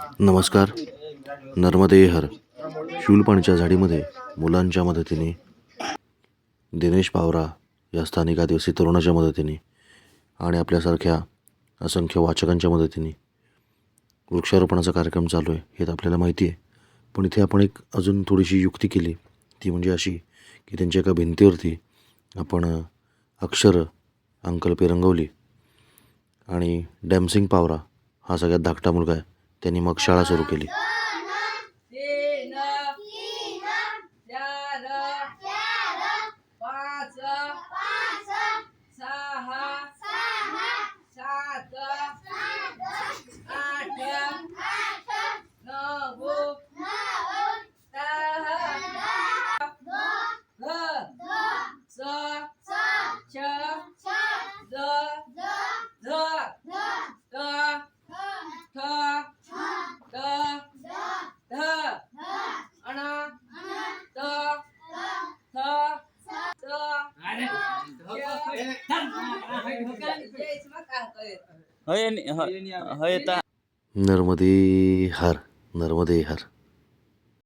नमस्कार. नर्मदेहर हर. झाडीमध्ये मुलांच्या मदतीने. दिनेश पावरा या स्थानिक आदिवासी तरुणाच्या मदतीने आणि आपल्यासारख्या असंख्य वाचकांच्या मदतीने. वृक्षारोपणाचा कार्यक्रम चालू आहे हे तर आपल्याला माहिती आहे. पण इथे आपण एक अजून थोडीशी युक्ती केली. ती म्हणजे अशी की त्यांच्या एका भिंतीवरती आपण अ, अक्षरं अंकल्पे रंगवली. आणि डॅमसिंग पावरा हा सगळ्यात धाकटा मुलगा आहे. त्यांनी मग शाळा सुरू केली. हय ह- हय हर नर्मदे हर.